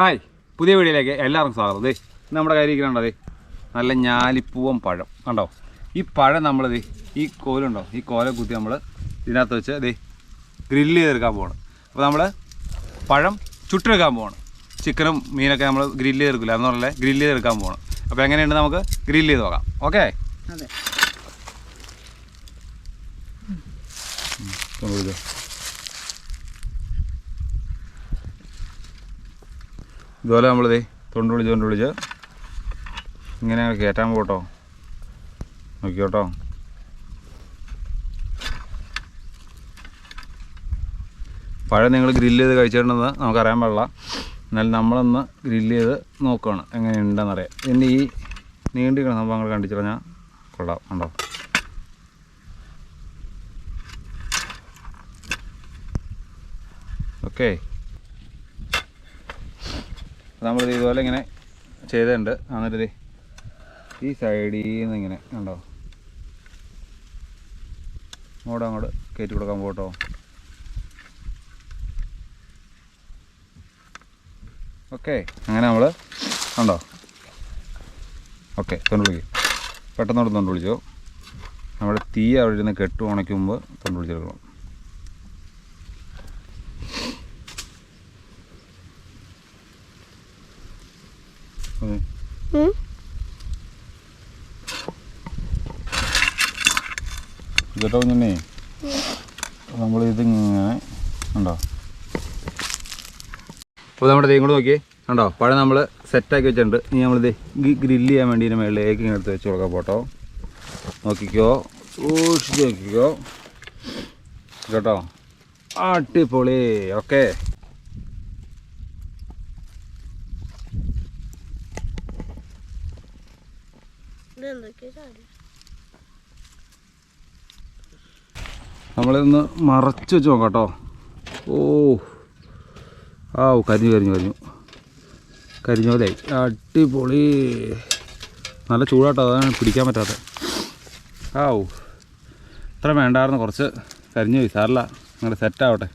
Hi പുതിയ വീഡിയോയിലേക്ക് എല്ലാവർക്കും സ്വാഗതം. ദേ നമ്മുടെ കയ്യിൽ ഇരിക്കണുണ്ടോ ദേ നല്ല ഞാലിപ്പൂവം പഴം. കണ്ടോ? ഈ പഴം നമ്മൾ ദേ ഈ കോലുണ്ടോ ഈ കോല കുത്തി നമ്മൾ ഇതിനകത്ത് വെച്ച് ദേ ഗ്രില്ല് ചെയ്തെടുക്കാൻ പോവാണ്. അപ്പോൾ നമ്മൾ പഴം ചുട്ടെടുക്കാൻ പോവാണ്. ചിക്കനും മീനൊക്കെ നമ്മൾ ഗ്രില്ല് ചെയ്തെടുക്കില്ല? എന്ന് പറഞ്ഞാൽ ഗ്രില്ല് ചെയ്തെടുക്കാൻ പോവാണ്. അപ്പോൾ എങ്ങനെയുണ്ട് നമുക്ക് ഗ്രില്ല് ചെയ്ത് നോക്കാം. ഓക്കെ അതെ. ഇതുപോലെ നമ്മളിതേ തൊണ്ട് വിളിച്ച് തൊണ്ട് വിളിച്ച് ഇങ്ങനെ കയറ്റാൻ പോട്ടോ നോക്കിയോട്ടോ. പഴം നിങ്ങൾ ഗ്രില്ല് ചെയ്ത് കഴിച്ചിട്ടുണ്ടെന്ന് നമുക്കറിയാൻ പാടില്ല. എന്നാലും നമ്മളൊന്ന് ഗ്രില്ല് ചെയ്ത് നോക്കുകയാണ് എങ്ങനെയുണ്ടെന്നറിയാം. ഇനി ഈ നീണ്ടിരിക്കുന്ന സംഭവങ്ങൾ കണ്ടിച്ചു കൊള്ളാം ഉണ്ടോ ഓക്കേ. നമ്മൾ ഇതുപോലെ ഇങ്ങനെ ചെയ്തിട്ടുണ്ട്. എന്നിട്ട് ഈ സൈഡിൽ നിന്ന് ഇങ്ങനെ ഉണ്ടോ അങ്ങോട്ട് അങ്ങോട്ട് കയറ്റി കൊടുക്കാൻ പോട്ടോ ഓക്കെ അങ്ങനെ നമ്മൾ ഉണ്ടോ ഓക്കെ തൊണ്ട് വിളിക്കും പെട്ടെന്ന് തൊണ്ട് വിളിച്ചോ നമ്മുടെ തീ അവിടെ ഇരുന്ന് കെട്ട് ഉണയ്ക്കുമ്പോൾ തൊണ്ട് വിളിച്ചെടുക്കണം കേട്ടോ കുഞ്ഞണ്ണേ. നമ്മൾ ഇതിങ്ങനെ ഉണ്ടോ അപ്പോൾ നമ്മുടെ ദേ ഇങ്ങോട്ട് നോക്കിയേ. കണ്ടോ? പഴം നമ്മൾ സെറ്റാക്കി വെച്ചിട്ടുണ്ട്. ഇനി നമ്മളിത് ഗ്രില്ല് ചെയ്യാൻ വേണ്ടി ഇതിന്റെ മേളിലേക്ക് ഇങ്ങനെ എടുത്ത് വെച്ച് കൊടുക്കാം പോട്ടോ നോക്കിക്കോ. സൂക്ഷിച്ച് നോക്കിക്കോ. കേട്ടോ അടിപൊളി. ഓക്കെ. നമ്മളിതൊന്ന് മറച്ച് വെച്ച് നോക്കാം കേട്ടോ. ഓ ആ കരിഞ്ഞു കരിഞ്ഞു കരിഞ്ഞു. കരിഞ്ഞ പോലെയായി അടിപൊളി. നല്ല ചൂടാട്ടോ അതാണ് പിടിക്കാൻ പറ്റാത്ത ഓ ഇത്ര വേണ്ടായിരുന്നു കുറച്ച് കരിഞ്ഞു പോയി. സാറില്ല നിങ്ങളുടെ സെറ്റാവട്ടെ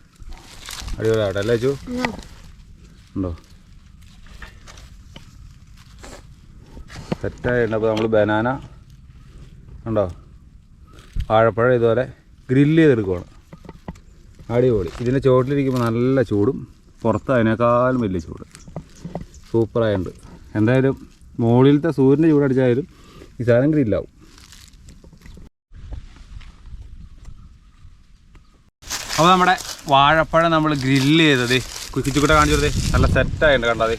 അടിപൊളിയാവട്ടെ അല്ലേ ചു ഉണ്ടോ? സെറ്റായിട്ടുണ്ട് അപ്പോൾ നമ്മൾ ബനാന ഉണ്ടോ? വാഴപ്പഴം ഇതുപോലെ ഗ്രില്ല് ചെയ്തെടുക്കുവാണ്. അടിപൊളി. ഇതിന്റെ ചുവട്ടിലിരിക്കുമ്പോൾ നല്ല ചൂടും പുറത്ത് അതിനേക്കാളും വലിയ ചൂട്. സൂപ്പറായുണ്ട് എന്തായാലും മുകളിലത്തെ സൂര്യന്റെ ചൂടടിച്ചായാലും ഈ സാധനം ഗ്രില്ലാവും. അപ്പോൾ നമ്മുടെ വാഴപ്പഴം നമ്മൾ ഗ്രില്ല് ചെയ്തത്. കുക്കിച്ചുകൂട്ട കാണിച്ചു കൊടുത്തേ നല്ല സെറ്റായിട്ടുണ്ട് കണ്ടതേ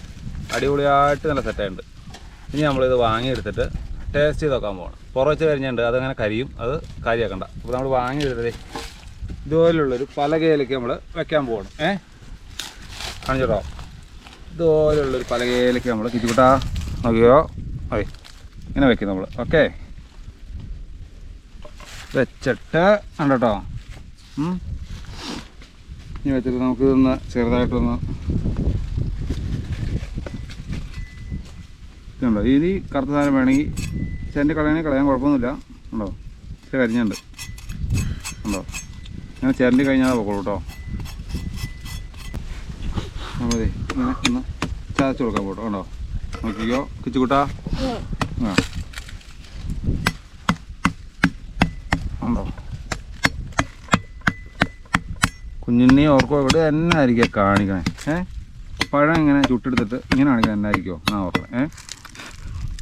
അടിപൊളിയായിട്ട് നല്ല സെറ്റായിട്ടുണ്ട് ഇനി നമ്മളിത് വാങ്ങിയെടുത്തിട്ട് ടേസ്റ്റ് ചെയ്ത് നോക്കാൻ പോകണം പുറച്ച് കരിഞ്ഞുണ്ട് അതങ്ങനെ കരിയും അത് കാര്യമാക്കണ്ട അപ്പോൾ നമ്മൾ വാങ്ങി വരുന്നത് ഇതുപോലുള്ളൊരു പലകയിലേക്ക് നമ്മൾ വെക്കാൻ പോകണം ഏ? കാണിച്ചോട്ടോ. ഇതുപോലുള്ളൊരു പലകയിലേക്ക് നമ്മൾ കിറ്റിക്കുട്ടാ. നോക്കിയോ? അതെ ഇങ്ങനെ വെക്കും നമ്മൾ ഓക്കെ? വെച്ചിട്ട് കണ്ടോ ഇനി വെച്ചിട്ട് നമുക്കിതൊന്ന് ചെറുതായിട്ടൊന്ന് ഇതുണ്ടോ ഇനി കറുത്ത സാധനം വേണമെങ്കിൽ ചെന്റെ കളയാണെങ്കിൽ കളയാൻ കുഴപ്പമൊന്നുമില്ല. ഉണ്ടോ? ഇച്ചിരി കരിഞ്ഞുണ്ട്. ഉണ്ടോ? ഞാൻ ചെരണ്ടി കഴിഞ്ഞാൽ പോക്കോളൂ കേട്ടോ. നമ്മളേ ഇങ്ങനെ ഒന്ന് ചതച്ച് കൊടുക്കാൻ പോട്ടോ. ഉണ്ടോ? നോക്കിക്കോ. കിച്ചുകൂട്ടാ. ആ. ഉണ്ടോ? കുഞ്ഞിനെ ഓർക്കോ ഇവിടെ തന്നെ ആയിരിക്കും കാണിക്കണേ? ഏ? പഴം ഇങ്ങനെ ചുട്ടെടുത്തിട്ട് ഇങ്ങനെ കാണിക്കാൻ തന്നെ ആയിരിക്കുമോ ആ ഓർക്കണേ. ഏ?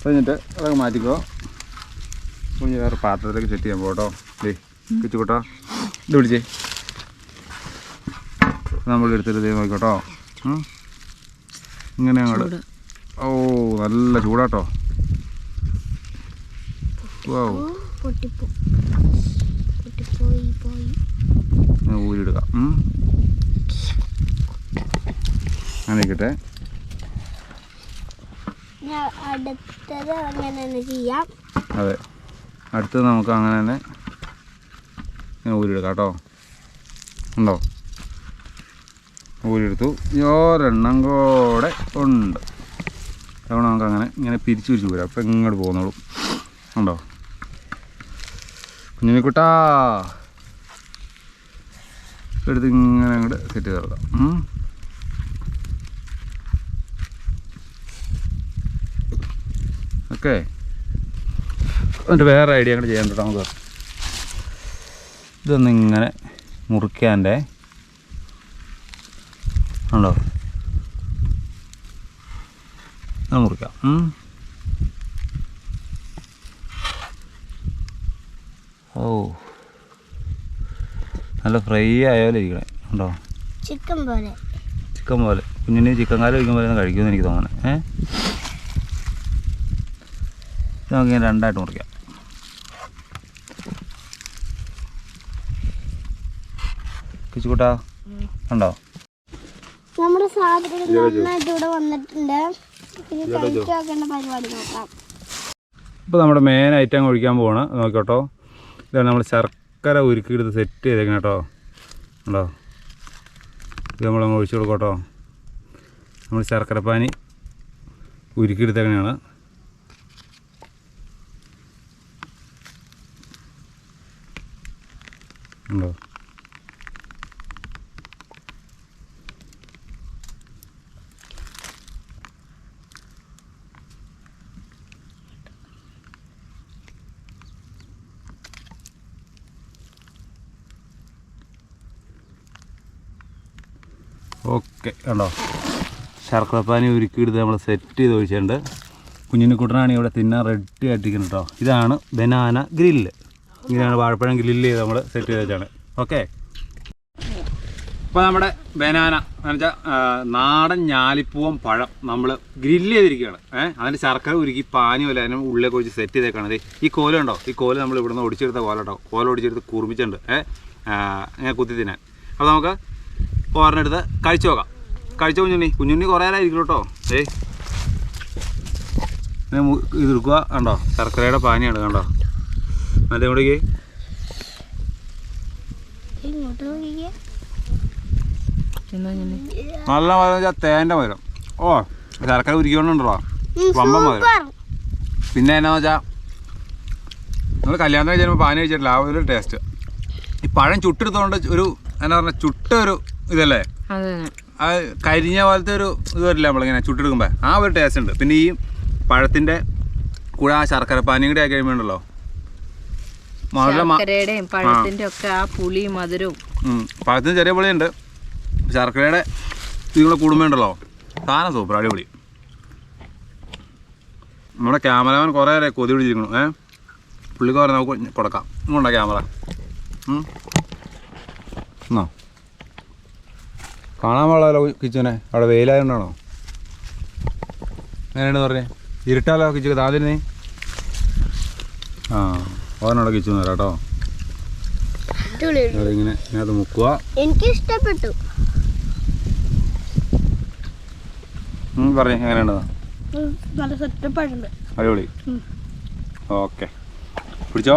കഴിഞ്ഞിട്ട് അതൊക്കെ മാറ്റിക്കോ. കുഞ്ഞ് വേറെ പാത്രത്തിലേക്ക് സെറ്റ് ചെയ്യാൻ പോട്ടോ ഡേ കിച്ചുകൂട്ടോ ഇത് വിളിച്ചേ നമ്മൾ എടുത്തിട്ട് ദേ നോക്കിക്കോട്ടോ. ഉം. ഇങ്ങനെ അങ്ങോട്ട് ഓ നല്ല ചൂടാട്ടോ. ഊരിടുക അങ്ങനെ ഇരിക്കട്ടെ ഞാൻ അതെ. അടുത്തത് നമുക്ക് അങ്ങനെ തന്നെ ഇങ്ങനെ ഊരിയെടുക്കാം കേട്ടോ. ഉണ്ടോ? ഊരിയെടുത്തു. ഒരെണ്ണം കൂടെ ഉണ്ട്. അതുകൊണ്ട് നമുക്ക് അങ്ങനെ ഇങ്ങനെ പിരിച്ചു പിരിച്ചു പോരാം. അപ്പം ഇങ്ങോട്ട് പോകുന്നുള്ളൂ. ഉണ്ടോ? കുഞ്ഞിനിക്കുട്ടാ എടുത്ത് ഇങ്ങനെ അങ്ങോട്ട് സെറ്റ് ചെയ്ത് കൊടുക്കാം ഉം. ഓക്കെ എന്നിട്ട് വേറെ ഐഡിയ അങ്ങോട്ട് ചെയ്യാൻ കേട്ടോ നമുക്ക് ഇതൊന്ന് ഇങ്ങനെ മുറിക്കാന്റെ ഉണ്ടോ മുറിക്കാം. ഓ. നല്ല ഫ്രൈ ആയാലും ഇരിക്കണേ. ഉണ്ടോ ചിക്കൻ പോലെ. ചിക്കൻ പോലെ. കുഞ്ഞിന് ചിക്കൻ കാലം കഴിക്കുമ്പോൾ കഴിക്കുമെന്ന് എനിക്ക് തോന്നണേ ഏ? ഇത് നമുക്ക് ഇങ്ങനെ രണ്ടായിട്ട് മുറിക്കാം. കിച്ചുകൂട്ടാ ഉണ്ടോ നമ്മുടെ സാധനങ്ങൾ നന്നായിട്ട് ഇവിടെ വന്നിട്ടുണ്ട്. ഇനി കഴിച്ചു നോക്കേണ്ട പരിപാടി നോക്കാം. ഇപ്പോൾ നമ്മുടെ മെയിൻ ഐറ്റം ഒഴിക്കാൻ പോവാണ്. നോക്കിക്കോട്ടോ ഇതാണ് നമ്മൾ ശർക്കര ഉരുക്കി ഉരുക്കിയെടുത്ത് സെറ്റ് ചെയ്തേക്കണം കേട്ടോ ഉണ്ടോ ഇത് നമ്മൾ ഒഴിച്ചു കൊടുക്കട്ടോ നമ്മൾ ശർക്കരപ്പാനി ഉരുക്കിയെടുത്തേക്കണയാണ് ഉണ്ടോ? ഓക്കെ കണ്ടോ? ശർക്കരപ്പാനി ഉരുക്കിയെടുത്ത് നമ്മൾ സെറ്റ് ചെയ്ത് ഒഴിച്ചിട്ടുണ്ട്. കുഞ്ഞിന് കുട്ടനാണെങ്കിൽ ഇവിടെ തിന്നാൻ റെഡി ആയിട്ടിരിക്കുന്നു കേട്ടോ ഇതാണ് ബനാന ഗ്രില്ല്. ഇങ്ങനെയാണ് വാഴപ്പഴം ഗ്രില്ല് ചെയ്ത് നമ്മൾ സെറ്റ് ചെയ്ത് വെച്ചാണ് ഓക്കെ ഇപ്പോൾ നമ്മുടെ ബനാന എന്ന് വെച്ചാൽ നാടൻ ഞാലിപ്പൂവൻ പഴം നമ്മൾ ഗ്രില്ല് ചെയ്തിരിക്കുകയാണ്. ഏഹ് അതിന്റെ ശർക്കര ഉരുക്കി പാനി പോലെ അതിനും ഉള്ളിലേക്ക് ഒഴിച്ച് സെറ്റ് ചെയ്തേക്കാണ് ഈ കോല ഉണ്ടോ ഈ കോൽ നമ്മൾ ഇവിടുന്ന് ഒടിച്ചെടുത്ത കോല കേട്ടോ കോല ഒടിച്ചെടുത്ത് കുറുമിച്ചിട്ടുണ്ട് ഏഹ് ഇങ്ങനെ കുത്തി തിന്നാൻ. അപ്പോൾ നമുക്ക് ഓർണെടുത്ത് കഴിച്ചു നോക്കാം. കഴിച്ച കുഞ്ഞുണ്ണി? കുഞ്ഞുണ്ണി കുറേ നേരമായിരിക്കും കേട്ടോ ഏയ് ഇതെടുക്കുക കണ്ടോ? ശർക്കരയുടെ പാനിയാണ് കണ്ടോ? ഇങ്ങോട്ട് നോക്കിക്കേ നല്ല മരം വെച്ചാൽ തേന്റെ മരം ഓ ശർക്കര ഉരുക്കിക്കൊണ്ടുണ്ടോ വമ്പൻ മരം പിന്നെ എന്നാന്ന് വെച്ചാൽ നമ്മൾ കല്യാണം കഴിച്ചപ്പോൾ പാന കഴിച്ചിട്ടില്ല ആ ഒരു ടേസ്റ്റ് ഈ പഴം ചുട്ടെടുത്തോണ്ട് ഒരു എന്നാ പറഞ്ഞ ചുട്ട ഒരു ഇതല്ലേ? അത് ആ കരിഞ്ഞ പോലത്തെ ഒരു ഇത് വരില്ല നമ്മളിങ്ങനെ ചുട്ടെടുക്കുമ്പോൾ ആ ഒരു ടേസ്റ്റ് ഉണ്ട്. പിന്നെ ഈ പഴത്തിന്റെ കൂടെ ആ ശർക്കര പാനിയും കൂടെ ആക്കി കഴിയുമ്പോണ്ടല്ലോ ശർക്കരയുടെയും ഒക്കെ ആ പുളിയും മധുരവും. പഴത്തിന് ചെറിയ പുളിയുണ്ട്. ശർക്കരയുടെ നിങ്ങളെ കുടുംബമുണ്ടല്ലോ സാധനം സൂപ്പർ അടിപൊളി. നമ്മുടെ ക്യാമറമാൻ കുറേ നേരം കൊതി പിടിച്ചിരിക്കണു ഏ? പുള്ളിക്ക് പറഞ്ഞ നമുക്ക് കൊടുക്കാം. ഇങ്ങോട്ടാ ക്യാമറ. എന്നാ? കാണാൻ പാടില്ലല്ലോ കിച്ചനെ. അവിടെ വെയിലായതുകൊണ്ടാണോ എങ്ങനെയാണ് പറഞ്ഞേ? ഇരുട്ടാലോ കിച്ചു താതിരുന്നേ ആ. ഓനോടെ കിച്ചു തരാം കേട്ടോ ഇങ്ങനെ ഇതിനകത്ത് മുക്കുക എനിക്ക് ഇഷ്ടപ്പെട്ടു ഉം, എങ്ങനെയുണ്ട്? നല്ല സെറ്റപ്പായിട്ടുണ്ട് അടിപൊളി. ഓക്കെ. പിടിച്ചോ?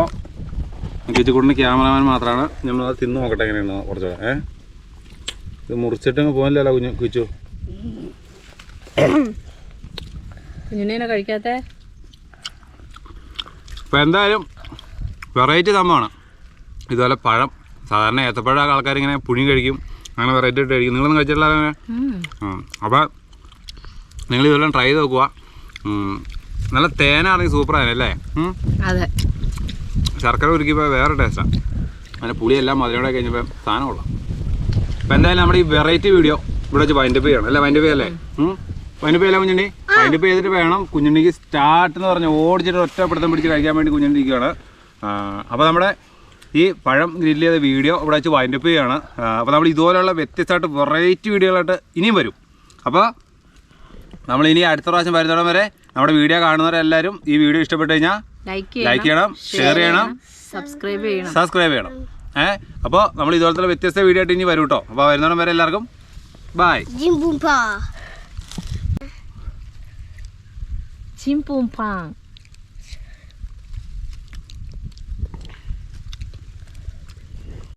കിച്ചുകൂട്ടിന് ക്യാമറമാൻ മാത്രമാണ് നമ്മൾ അത് തിന്ന് നോക്കട്ടെ എങ്ങനെയാണ് കുറച്ചുകൂടെ ഏ? ഇത് മുറിച്ചിട്ടങ്ങ് പോകുന്നില്ലല്ലോ കുഞ്ഞു കിച്ചു കുഞ്ഞിനെ കഴിക്കാത്ത? എന്തായാലും വെറൈറ്റി സംഭവമാണ്. ഇതുപോലെ പഴം സാധാരണ ഏത്തപ്പഴം ആൾക്കാർ ഇങ്ങനെ പുഴി കഴിക്കും. അങ്ങനെ വെറൈറ്റി ആയിട്ട് കഴിക്കും. നിങ്ങളൊന്നും കഴിച്ചിട്ടില്ല അപ്പോൾ നിങ്ങൾ ഇതെല്ലാം ട്രൈ ചെയ്ത് നോക്കുക നല്ല തേനാണെങ്കിൽ സൂപ്പറാണ് അല്ലേ? അതെ. ശർക്കര ഉരുക്കിയപ്പോൾ വേറെ ടേസ്റ്റാണ് അങ്ങനെ പുളിയെല്ലാം മധുരയോടെ കഴിഞ്ഞപ്പോൾ സാധനം കൊള്ളാം. അപ്പോൾ എന്തായാലും നമ്മുടെ ഈ വെറൈറ്റി വീഡിയോ ഇവിടെ വെച്ച് വൈൻഡപ്പ് ചെയ്യണം. അല്ലേ വൈൻഡപ്പ് ചെയ്യല്ലേ? വൈൻഡപ്പ് ചെയ്യല്ലേ കുഞ്ഞുണ്ണി? വൈൻഡപ്പ് ചെയ്തിട്ട് വേണം കുഞ്ഞുണ്ണിക്ക് സ്റ്റാർട്ട് എന്ന് പറഞ്ഞ് ഓടിച്ചിട്ട് ഒറ്റപ്പെടുത്തം പിടുത്തം പിടിച്ച് കഴിക്കാൻ വേണ്ടി കുഞ്ഞുണ്ണി ഇരിക്കുകയാണ് അപ്പോൾ നമ്മുടെ ഈ പഴം ഗ്രില്ല് ചെയ്ത വീഡിയോ ഇവിടെ വെച്ച് വൈൻഡപ്പ് ചെയ്യുകയാണ്. അപ്പോൾ നമ്മൾ ഇതുപോലെയുള്ള വ്യത്യസ്തമായിട്ട് വെറൈറ്റി വീഡിയോകളായിട്ട് ഇനിയും വരും. അപ്പോൾ നമ്മൾ ഇനി അടുത്ത പ്രാവശ്യം വരുന്നിടം വരെ നമ്മുടെ വീഡിയോ കാണുന്നവരെല്ലാവരും ഈ വീഡിയോ ഇഷ്ടപ്പെട്ട് കഴിഞ്ഞാൽ ലൈക്ക് ലൈക്ക് ചെയ്യണം ഷെയർ ചെയ്യണം സബ്സ്ക്രൈബ് ചെയ്യണം. സബ്സ്ക്രൈബ് ചെയ്യണം. ഏ അപ്പോൾ നമ്മൾ ഇതുപോലത്തെ വ്യത്യസ്ത വീഡിയോ ആയിട്ട് ഇനി വരും കേട്ടോ. അപ്പോൾ വരുന്നിടം വരെ എല്ലാവർക്കും ബായ് പൂം പാങ്